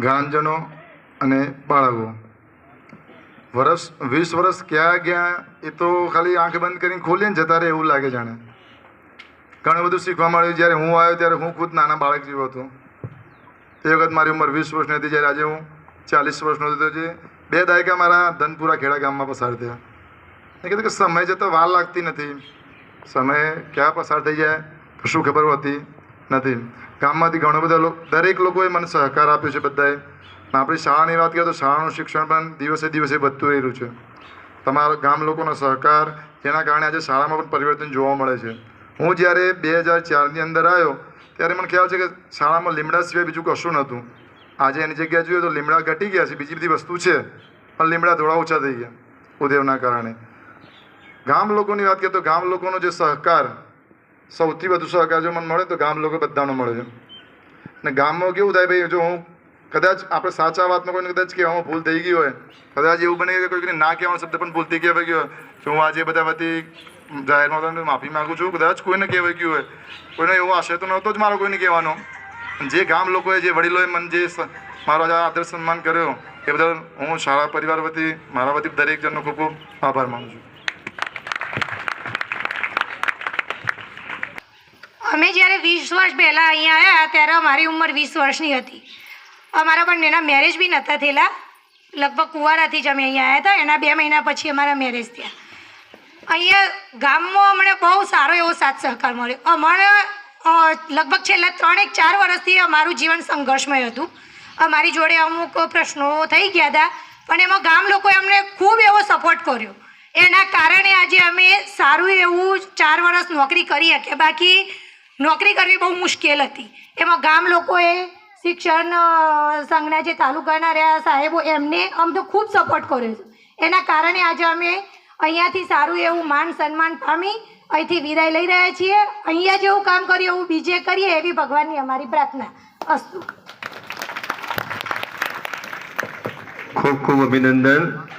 ગ્રામજનો અને બાળકો. વર્ષ વીસ વર્ષ ક્યાં ગયા, એ તો ખાલી આંખ બંધ કરીને ખોલીએ ને જતા રહે એવું લાગે જાણે. ઘણું બધું શીખવા મળ્યું. જ્યારે હું આવ્યો ત્યારે હું ખુદ નાના બાળક જેવો હતો. એ વખત મારી ઉંમર વીસ વર્ષની હતી, જ્યારે આજે હું ચાલીસ વર્ષનો હતો જે બે દાયકા મારા ધનપુરા ખેડા ગામમાં પસાર થયા. મેં કીધું કે સમય જતો વાર લાગતી નથી. સમય ક્યાં પસાર થઈ જાય શું ખબર હોતી? નથી. ગામમાંથી ઘણો બધા લોકો દરેક લોકોએ મને સહકાર આપ્યો છે બધાએ. આપણી શાળાની વાત કરીએ તો શાળાનું શિક્ષણ પણ દિવસે દિવસે વધતું રહ્યું છે. તમારા ગામ લોકોનો સહકાર જેના કારણે આજે શાળામાં પણ પરિવર્તન જોવા મળે છે. હું જ્યારે બે હજાર ચારની અંદર આવ્યો, ત્યારે મને ખ્યાલ છે કે શાળામાં લીમડા સિવાય બીજું કશું નહોતું. આજે એની જગ્યાએ જોઈએ તો લીમડા ઘટી ગયા છે, બીજી બધી વસ્તુ છે, પણ લીમડા થોડા ઓછા થઈ ગયા ઉદેવના કારણે. ગામ લોકોની વાત કરીએ તો ગામ લોકોનો જે સહકાર સૌથી વધુ સહકાર જો મને મળે તો ગામ લોકો બધાનો મળે છે. ને ગામમાં કેવું થાય ભાઈ, જો હું કદાચ આપણે સાચા વાતમાં કોઈને કદાચ કહેવામાં ભૂલ થઈ ગઈ હોય, કદાચ એવું બને કે કોઈને ના કહેવાનો શબ્દ પણ ભૂલથી કહેવાય ગયો તો હું આજે બધા વતી જાહેરમાં માફી માગું છું. કદાચ કોઈને કહેવાય ગયું હોય, કોઈને એવો આશય તો નહોતો જ મારો કોઈને કહેવાનો. જે ગામ લોકોએ, જે વડીલોએ મને જે મારો આદર સન્માન કર્યો, એ બદલ હું શાળા પરિવાર વતી, મારા વતી દરેક જણનો ખૂબ ખૂબ આભાર માનું છું. અમે જ્યારે વીસ વર્ષ પહેલાં અહીંયા આવ્યા ત્યારે મારી ઉંમર વીસ વર્ષની હતી. અમારા પણ એના મેરેજ બી નહોતા થયેલા. લગભગ કુંવારાથી જ અમે અહીંયા આવ્યા હતા. એના બે મહિના પછી અમારા મેરેજ થયા. અહીંયા ગામમાં અમને બહુ સારો એવો સાથ સહકાર મળ્યો. અમારે લગભગ છેલ્લા ત્રણેક ચાર વર્ષથી અમારું જીવન સંઘર્ષમય હતું. અમારી જોડે અમુક પ્રશ્નો થઈ ગયા હતા, પણ એમાં ગામ લોકોએ અમને ખૂબ એવો સપોર્ટ કર્યો. એના કારણે આજે અમે સારું એવું ચાર વર્ષ નોકરી કરી શકીએ. બાકી નોકરી કરવી બહુ મુશ્કેલ હતી. એમાં ગામ લોકોએ શિક્ષણ સંઘના જે તાલુકાના રહ્યા સાહેબો, એમને અમ તો ખૂબ સપોર્ટ કર્યો છે. એના કારણે આજે અમે અહીંયાથી સારું એવું માન સન્માન પામી, અહીંથી વિદાય લઈ રહ્યા છીએ. અહીંયા જેવું કામ કર્યું એવું બીજે કરીએ એવી ભગવાનની અમારી પ્રાર્થના. અસ્તુ. ખૂબ ખૂબ અભિનંદન.